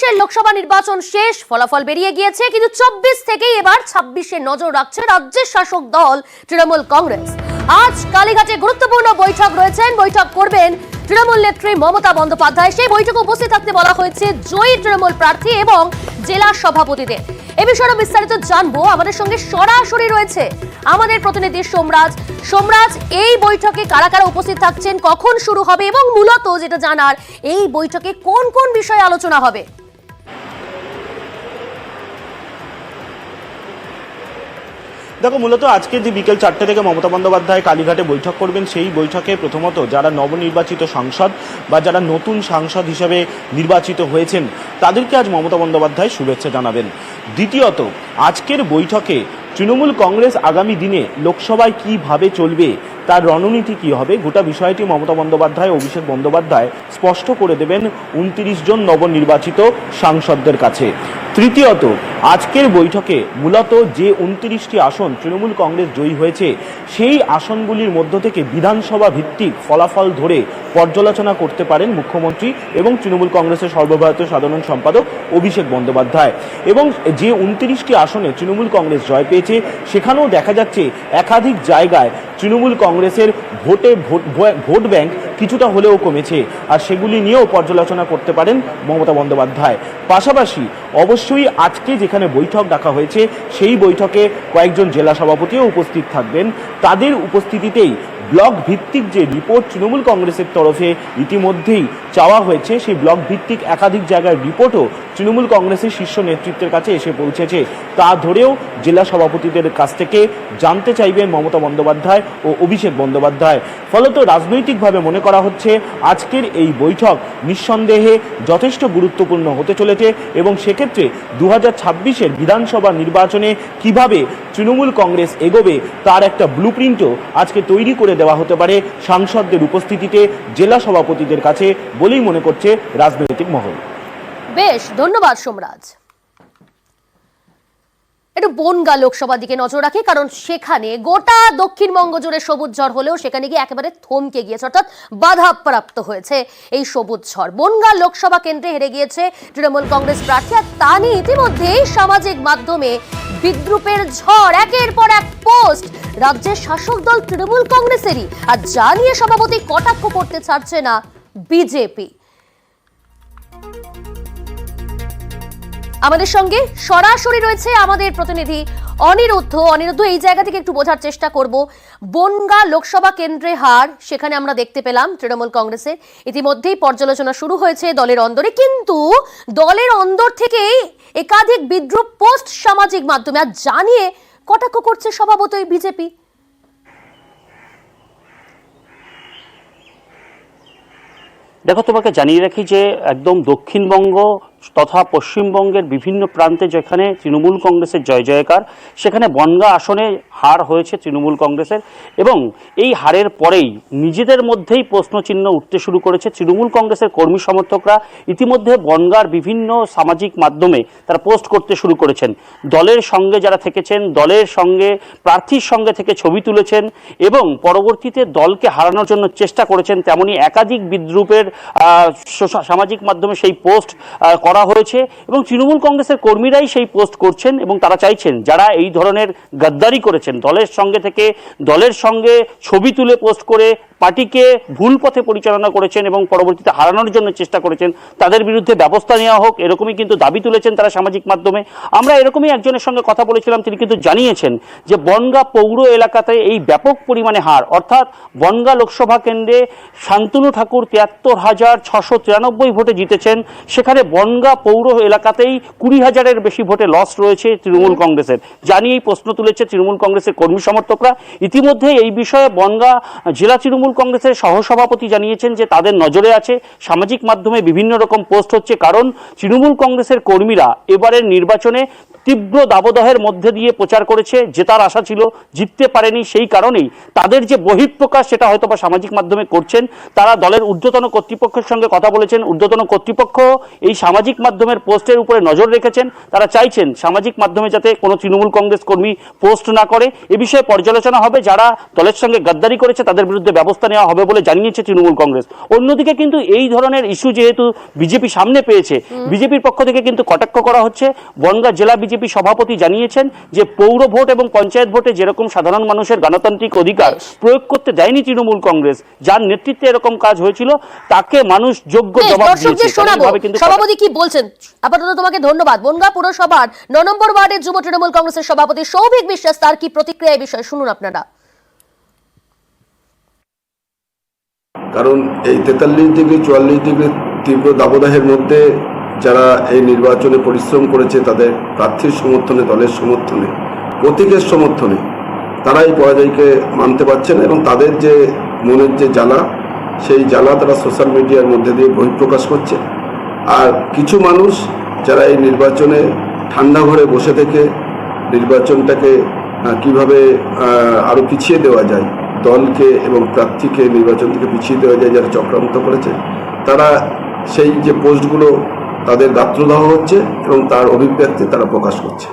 উনিশের লোকসভা নির্বাচন শেষ, ফলাফল বেরিয়ে গিয়েছে, কিন্তু চব্বিশ থেকেই এবার ছাব্বিশে নজর রাখছে রাজ্যের শাসক দল, তৃণমূল কংগ্রেস। আজ কালীঘাটে গুরুত্বপূর্ণ বৈঠক রয়েছেন, বৈঠক করবেন তৃণমূল নেত্রী মমতা বন্দ্যোপাধ্যায়। সেই বৈঠকে উপস্থিত থাকতে বলা হয়েছে, জয়ী তৃণমূল প্রার্থী এবং জেলা সভাপতিদের। এ বিষয়ে বিস্তারিত জানব। আমাদের সঙ্গে সরাসরি রয়েছে আমাদের প্রতিনিধি সোমরাজ। সোমরাজ, এই বৈঠকে কারা কারা উপস্থিত থাকছেন, কখন শুরু হবে এবং মূলত যেটা জানার, এই বৈঠকে কোন কোন বিষয়ে আলোচনা হবে? দেখো, মূলত আজকে যে বিকেল চারটে থেকে মমতা বন্দ্যোপাধ্যায় কালীঘাটে বৈঠক করবেন, সেই বৈঠকে প্রথমত যারা নবনির্বাচিত সাংসদ বা যারা নতুন সাংসদ হিসেবে নির্বাচিত হয়েছেন, তাদেরকে আজ মমতা বন্দ্যোপাধ্যায় শুভেচ্ছা জানাবেন। দ্বিতীয়ত, আজকের বৈঠকে তৃণমূল কংগ্রেস আগামী দিনে লোকসভায় কীভাবে চলবে, তার রণনীতি কি হবে, গোটা বিষয়টি মমতা বন্দ্যোপাধ্যায়, অভিষেক বন্দ্যোপাধ্যায় স্পষ্ট করে দেবেন উনত্রিশ জন নবনির্বাচিত সাংসদদের কাছে। তৃতীয়ত, আজকের বৈঠকে মূলত যে উনত্রিশটি আসন তৃণমূল কংগ্রেস জয়ী হয়েছে, সেই আসনগুলির মধ্য থেকে বিধানসভা ভিত্তিক ফলাফল ধরে পর্যালোচনা করতে পারেন মুখ্যমন্ত্রী এবং তৃণমূল কংগ্রেসের সর্বভারতীয় সাধারণ সম্পাদক অভিষেক বন্দ্যোপাধ্যায়। এবং যে উনত্রিশটি আসনে তৃণমূল কংগ্রেস জয় পেয়েছে সেখানেও দেখা যাচ্ছে একাধিক জায়গায় তৃণমূল কংগ্রেসের ভোটে ভোট ভোট ব্যাংক কিছুটা হলেও কমেছে। আর সেগুলি নিয়েও পর্যালোচনা করতে পারেন মমতা বন্দ্যোপাধ্যায়। পাশাপাশি অবশ্যই আজকে যেখানে বৈঠক ডাকা হয়েছে, সেই বৈঠকে কয়েকজন জেলা সভাপতিও উপস্থিত থাকবেন। তাদের উপস্থিতিতেই ব্লক ভিত্তিক যে রিপোর্ট তৃণমূল কংগ্রেসের তরফে ইতিমধ্যেই চাওয়া হয়েছে, সেই ব্লক ভিত্তিক একাধিক জায়গার রিপোর্টও তৃণমূল কংগ্রেসের শীর্ষ নেতৃত্বের কাছে এসে পৌঁছেছে। তা ধরেও জেলা সভাপতিদের কাছ থেকে জানতে চাইবেন মমতা বন্দ্যোপাধ্যায় ও অভিষেক বন্দ্যোপাধ্যায়। ফলত রাজনৈতিকভাবে মনে করা হচ্ছে, আজকের এই বৈঠক নিঃসন্দেহে যথেষ্ট গুরুত্বপূর্ণ হতে চলেছে এবং সেক্ষেত্রে দু হাজার ছাব্বিশের বিধানসভা নির্বাচনে কীভাবে তৃণমূল কংগ্রেস এগোবে তার একটা ব্লুপ্রিন্টও আজকে তৈরি করে দেওয়া হতে পারে সাংসদদের উপস্থিতিতে জেলা সভাপতিদের কাছে বলেই মনে করছে রাজনৈতিক মহল। বেশ, ধন্যবাদ সোমরাজ। একটু বনগা লোকসভার দিকে নজর রাখি, কারণ সেখানে গোটা দক্ষিণবঙ্গ জুড়ে সবুজ ঝড় হলেও সেখানে গিয়ে একেবারে থমকে গিয়েছে, অর্থাৎ বাধাপ্রাপ্ত হয়েছে এই সবুজ ঝড়। বনগা লোকসভা কেন্দ্রে হেরে গিয়েছে তৃণমূল কংগ্রেস প্রার্থী, আর তা নিয়ে ইতিমধ্যেই সামাজিক মাধ্যমে বিদ্রুপের ঝড়, একের পর এক পোস্ট। রাজ্যের শাসক দল তৃণমূল কংগ্রেসেরই, আর যা নিয়ে সভাপতি কটাক্ষ করতে ছাড়ছে না বিজেপি। আমাদের সঙ্গে সরাসরি রয়েছে আমাদের প্রতিনিধি অনিরুদ্ধ। অনিরুদ্ধ, এই জায়গা থেকে একটু বোঝার চেষ্টা করব। বনগা লোকসভা কেন্দ্রে হার, সেখানে আমরা দেখতে পেলাম তৃণমূল কংগ্রেসের। ইতিমধ্যেই পর্যালোচনা শুরু হয়েছে দলের অন্দরে। কিন্তু দলের অন্দর থেকেই একাধিক বিদ্রুপ পোস্ট সামাজিক মাধ্যমে, আর জানিয়ে কটাক্ষ করছে স্বভাবতই বিজেপি। দেখো, তোমাকে জানিয়ে রাখি যে একদম দক্ষিণবঙ্গ তথা পশ্চিমবঙ্গের বিভিন্ন প্রান্তে যেখানে তৃণমূল কংগ্রেসের জয় জয়কার, সেখানে বনগা আসনে হার হয়েছে তৃণমূল কংগ্রেসের এবং এই হারের পরেই নিজেদের মধ্যেই প্রশ্নচিহ্ন উঠতে শুরু করেছে তৃণমূল কংগ্রেসের কর্মী সমর্থকরা। ইতিমধ্যে বনগার বিভিন্ন সামাজিক মাধ্যমে তারা পোস্ট করতে শুরু করেছেন। দলের সঙ্গে যারা থেকেছেন, দলের সঙ্গে, প্রার্থীর সঙ্গে থেকে ছবি তুলেছেন এবং পরবর্তীতে দলকে হারানোর জন্য চেষ্টা করেছেন, তেমনি একাধিক বিদ্রুপের সামাজিক মাধ্যমে সেই পোস্ট করা হয়েছে এবং তৃণমূল কংগ্রেসের কর্মীরাই সেই পোস্ট করছেন এবং তারা চাইছেন যারা এই ধরনের গাদ্দারি করেছেন, দলের সঙ্গে থেকে দলের সঙ্গে ছবি তুলে পোস্ট করে পার্টিকে ভুল পথে পরিচালনা করেছেন এবং পরবর্তীতে হারানোর জন্য চেষ্টা করেছেন, তাদের বিরুদ্ধে ব্যবস্থা নেওয়া হোক, এরকমই কিন্তু দাবি তুলেছেন তারা সামাজিক মাধ্যমে। আমরা এরকমই একজনের সঙ্গে কথা বলেছিলাম, তিনি কিন্তু জানিয়েছেন যে বনগা পৌর এলাকাতে এই ব্যাপক পরিমাণে হার, অর্থাৎ বনগা লোকসভা কেন্দ্রে শান্তনু ঠাকুর তিয়াত্তর হাজার ছশো তিরানব্বই ভোটে জিতেছেন, সেখানে বনগা পৌর এলাকাতেই কুড়ি হাজারের বেশি ভোটে লস রয়েছে তৃণমূল কংগ্রেসের। জানিয়েই প্রশ্ন তুলেছে তৃণমূল কংগ্রেসের কর্মী সমর্থকরা। ইতিমধ্যে এই বিষয়ে বনগা জেলা তৃণমূল কংগ্রেসের সহসভাপতি জানিয়েছেন যে তাদের নজরে আছে সামাজিক মাধ্যমে বিভিন্ন রকম পোস্ট হচ্ছে, কারণ তৃণমূল কংগ্রেসের কর্মীরা এবারের নির্বাচনে তীব্র দাবদাহের মধ্যে দিয়ে প্রচার করেছে জেতার আশা ছিল জিততে পারেনি সেই কারণেই। তাদের যে বহিঃপ্রকাশ সেটা হয়তো বা সামাজিক মাধ্যমে করছেন, তারা দলের ঊর্ধ্বতন কর্তৃপক্ষের সঙ্গে কথা বলেছেন। ঊর্ধ্বতন কর্তৃপক্ষ এই সামাজিক সামাজিক মাধ্যমের পোস্টের উপরে নজর রেখেছেন। তারা চাইছেন সামাজিক মাধ্যমে যাতে কোনো তৃণমূল কংগ্রেস কর্মী পোস্ট না করে। এ বিষয়ে পর্যালোচনা হবে। যারা দলের সঙ্গে গাদ্দারি করেছে তাদের বিরুদ্ধে ব্যবস্থা নেওয়া হবে বলে জানিয়েছে তৃণমূল কংগ্রেস। অন্যদিকে কিন্তু এই ধরনের ইস্যু যেহেতু বিজেপি সামনে পেয়েছে বিজেপির পক্ষ থেকে কিন্তু কটাক্ষ করা হচ্ছে। বনগাঁ জেলা বিজেপি সভাপতি জানিয়েছেন যে পৌর ভোট এবং পঞ্চায়েত ভোটে যেরকম সাধারণ মানুষের গণতান্ত্রিক অধিকার প্রয়োগ করতে দেয়নি তৃণমূল কংগ্রেস যার নেতৃত্বে এরকম কাজ হয়েছিল তাকে মানুষ যোগ্য জবাব দিয়েছে। সভাপতি কি বলছেন, আপাতত তোমাকে ধন্যবাদ। বনগা পুরসভার ন নম্বর ওয়ার্ডের যুব তৃণমূল কংগ্রেসের সভাপতি সৌভিক বিশ্বাস, তার কি প্রতিক্রিয়া এই বিষয়ে শুনুন আপনারা। কারণ এই তেতাল্লিশ ডিগ্রি, চুয়াল্লিশ ডিগ্রি তীব্র দাবদাহের মধ্যে যারা এই নির্বাচনে পরিশ্রম করেছে, তাদের প্রার্থীর সমর্থনে, দলের সমর্থনে, প্রতীকের সমর্থনে, তারা এই পরাজয়কে মানতে পারছেন এবং তাদের যে মনের যে জ্বালা, সেই জ্বালা তারা সোশ্যাল মিডিয়ার মধ্যে দিয়ে বহিঃপ্রকাশ করছে। আর কিছু মানুষ যারা এই নির্বাচনে ঠান্ডা ঘরে বসে থেকে নির্বাচনটাকে কীভাবে আহ, আরও পিছিয়ে দেওয়া যায় দলকে এবং প্রার্থীকে নির্বাচন থেকে পিছিয়ে দেওয়া যায় যারা চক্রান্ত করেছে তারা সেই যে পোস্টগুলো তাদের গাত্রদাহ হচ্ছে এবং তার অভিব্যক্তি তারা প্রকাশ করছে।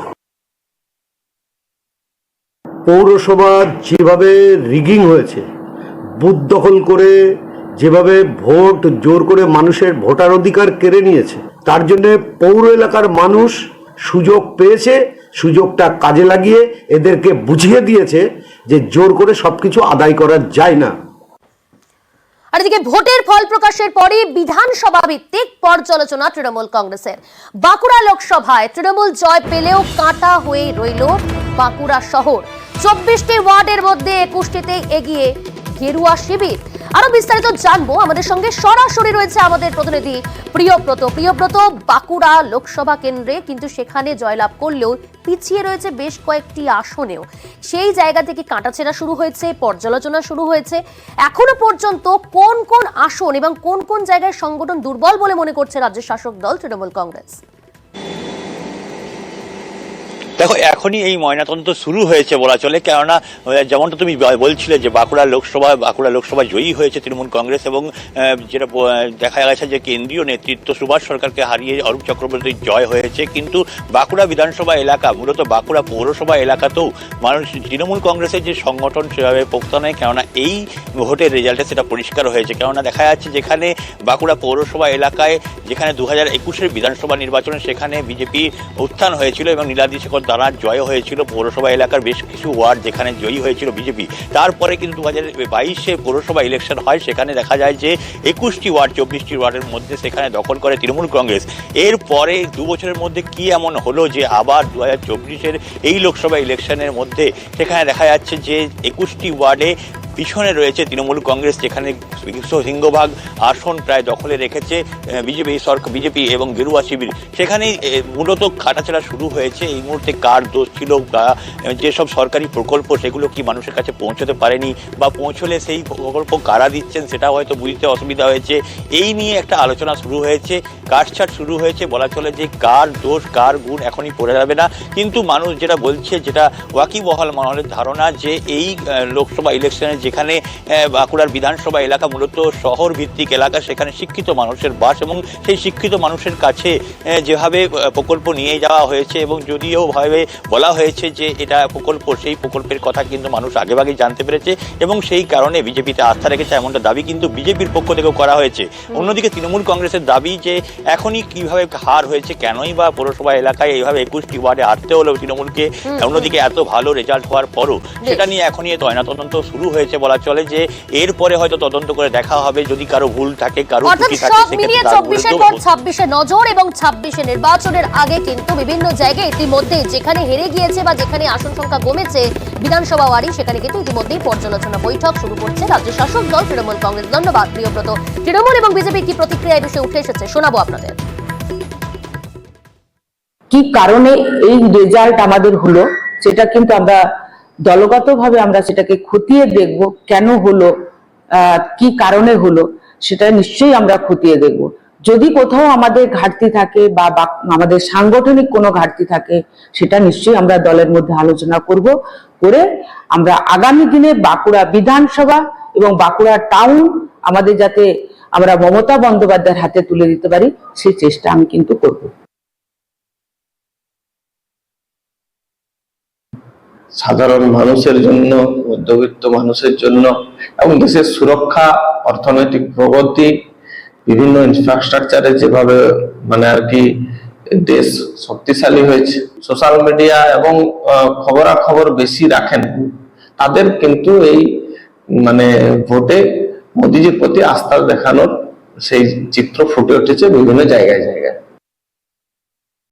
পৌরসভা যেভাবে রিগিং হয়েছে বুথ দখল করে যেভাবে ভোট জোর করে মানুষের ভোটার অধিকার কেড়ে নিয়েছে, তার জন্য পৌর এলাকার মানুষ সুযোগ পেয়েছে, সুযোগটা কাজে লাগিয়ে এদেরকে বুঝিয়ে দিয়েছে যে জোর করে সবকিছু আদায় করা যায় না। আর এদিকে ভোটের ফল প্রকাশের পরে বিধানসভা ভিত্তিক পর্যালোচনা তৃণমূল কংগ্রেসের। বাঁকুড়া লোকসভায় তৃণমূল জয় পেলেও কাঁটা হয়ে রইল বাঁকুড়া শহর। চব্বিশটি ওয়ার্ডের মধ্যে একুশটিতে এগিয়ে গেরুয়া শিবির। আরও বিস্তারিত জানব। আমাদের সঙ্গে সরাসরি রয়েছে আমাদের প্রতিনিধি প্রিয়ব্রত। প্রিয়ব্রত, বাঁকুড়া লোকসভা কেন্দ্রে কিন্তু সেখানে জয়লাভ করলেও পিছিয়ে রয়েছে বেশ কয়েকটি আসনেও। সেই জায়গা থেকে কাটাছেড়া শুরু হয়েছে, পর্যালোচনা শুরু হয়েছে। এখনও পর্যন্ত কোন কোন আসন এবং কোন কোন জায়গায় সংগঠন দুর্বল বলে মনে করছে রাজ্য শাসক দল তৃণমূল কংগ্রেস? দেখো, এখনই এই ময়নাতদন্ত শুরু হয়েছে বলা চলে, কেননা যেমনটা তুমি বলছিলে যে বাঁকুড়া লোকসভা বাঁকুড়া লোকসভা জয়ী হয়েছে তৃণমূল কংগ্রেস এবং যেটা দেখা গেছে যে কেন্দ্রীয় নেতৃত্ব সুভাষ সরকারকে হারিয়ে অরূপ চক্রবর্তীর জয় হয়েছে, কিন্তু বাঁকুড়া বিধানসভা এলাকা, মূলত বাঁকুড়া পৌরসভা এলাকাতেও মানুষ, তৃণমূল কংগ্রেসের যে সংগঠন সেভাবে পোক্ত নয়, কেননা এই ভোটের রেজাল্টে সেটা পরিষ্কার হয়েছে, কেননা দেখা যাচ্ছে যেখানে বাঁকুড়া পৌরসভা এলাকায়, যেখানে দু হাজার একুশের বিধানসভা নির্বাচনে, সেখানে বিজেপি উত্থান হয়েছিল এবং নীলাদ্রি শেখর দ্বারা জয় হয়েছিল পৌরসভা এলাকার বেশ কিছু ওয়ার্ড যেখানে জয়ী হয়েছিল বিজেপি। তারপরে কিন্তু দু হাজার বাইশে পৌরসভা ইলেকশন হয়, সেখানে দেখা যায় যে একুশটি ওয়ার্ড, চব্বিশটি ওয়ার্ডের মধ্যে সেখানে দখল করে তৃণমূল কংগ্রেস। এরপরে দু বছরের মধ্যে কি এমন হলো যে আবার দু হাজার চব্বিশের এই লোকসভা ইলেকশনের মধ্যে সেখানে দেখা যাচ্ছে যে একুশটি ওয়ার্ডে পিছনে রয়েছে তৃণমূল কংগ্রেস, যেখানে সিংহভাগ আসন প্রায় দখলে রেখেছে বিজেপি সরকার বিজেপি এবং গেরুয়া শিবির। সেখানেই মূলত কাটাছেড়া শুরু হয়েছে। এই মুহূর্তে কার দোষ ছিল যেসব সরকারি প্রকল্প, সেগুলো কি মানুষের কাছে পৌঁছতে পারেনি বা পৌঁছলে সেই প্রকল্প কারা দিচ্ছেন, সেটা হয়তো বুঝতে অসুবিধা হয়েছে। এই নিয়ে একটা আলোচনা শুরু হয়েছে কাটছাট শুরু হয়েছে। বলা চলে যে কার দোষ, কার গুণ এখনই পড়ে যাবে না। কিন্তু মানুষ যেটা বলছে, যেটা ওয়াকিবহাল মহলের ধারণা যে এই লোকসভা ইলেকশনে যেখানে বাঁকুড়ার বিধানসভা এলাকা মূলত শহর ভিত্তিক এলাকা সেখানে শিক্ষিত মানুষের বাস এবং সেই শিক্ষিত মানুষের কাছে যেভাবে প্রকল্প নিয়ে যাওয়া হয়েছে এবং যদিও ভাবে বলা হয়েছে যে এটা প্রকল্প সেই প্রকল্পের কথা কিন্তু মানুষ আগেভাগে জানতে পেরেছে এবং সেই কারণে বিজেপিতে আস্থা রেখেছে এমনটা দাবি কিন্তু বিজেপির পক্ষ থেকেও করা হয়েছে। অন্যদিকে তৃণমূল কংগ্রেসের দাবি যে এখনই কীভাবে হার হয়েছে কেনই বা পৌরসভা এলাকায় এইভাবে একুশটি ওয়ার্ডে হারতে হলো তৃণমূলকে অন্যদিকে এত ভালো রেজাল্ট হওয়ার পরও সেটা নিয়ে এখনই তয়না তদন্ত শুরু হয়েছে। বলা চলে যে এরপরে হয়তো তদন্ত করে দেখা হবে যদি কারও ভুল থাকে কারও ত্রুটি থাকে সব মিলিয়ে তার পর ছাব্বিশে নজর এবং ছাব্বিশে নির্বাচনের আগে কিন্তু বিভিন্ন জায়গায় ইতিমধ্যে যেখানে হেরে গিয়েছে বা যেখানে আসন সংখ্যা কমেছে বিধানসভা ওয়ারি সেখানে কিন্তু ইতিমধ্যেই পর্যালোচনা বৈঠক শুরু করছে রাজ্য শাসক দল তৃণমূল কংগ্রেস ধন্যবাদ প্রিয়ব্রত তৃণমূল এবং বিজেপি কি প্রতিক্রিয়া বিষয়ে উঠে এসেছে শোনাবো আপনাদের। কি কারণে এই রেজাল্ট আমাদের হলো সেটা কিন্তু আমরা দলগতভাবে আমরা সেটাকে খতিয়ে দেখব কেন হলো কি কারণে হলো, সেটা নিশ্চয়ই আমরা খতিয়ে দেখব। যদি কোথাও আমাদের ঘাটতি থাকে বা আমাদের সাংগঠনিক কোনো ঘাটতি থাকে, সেটা নিশ্চয়ই আমরা দলের মধ্যে আলোচনা করব করে আমরা আগামী দিনে বাঁকুড়া বিধানসভা এবং বাঁকুড়া টাউন আমাদের যাতে আমরা মমতা বন্দ্যোপাধ্যায়ের হাতে তুলে দিতে পারি সেই চেষ্টা আমি কিন্তু করব। সাধারণ মানুষের জন্য, মধ্যবিত্ত মানুষের জন্য এবং দেশের সুরক্ষা, অর্থনৈতিক প্রগতি, বিভিন্ন ইনফ্রাস্ট্রাকচারে যেভাবে মানে আর কি দেশ শক্তিশালী হয়েছে সোশ্যাল মিডিয়া এবং খবরাখবর বেশি রাখেন, তাদের কিন্তু এই মানে ভোটে মোদিজির প্রতি আস্থা দেখানোর সেই চিত্র ফুটে উঠেছে বিভিন্ন জায়গায় জায়গায়।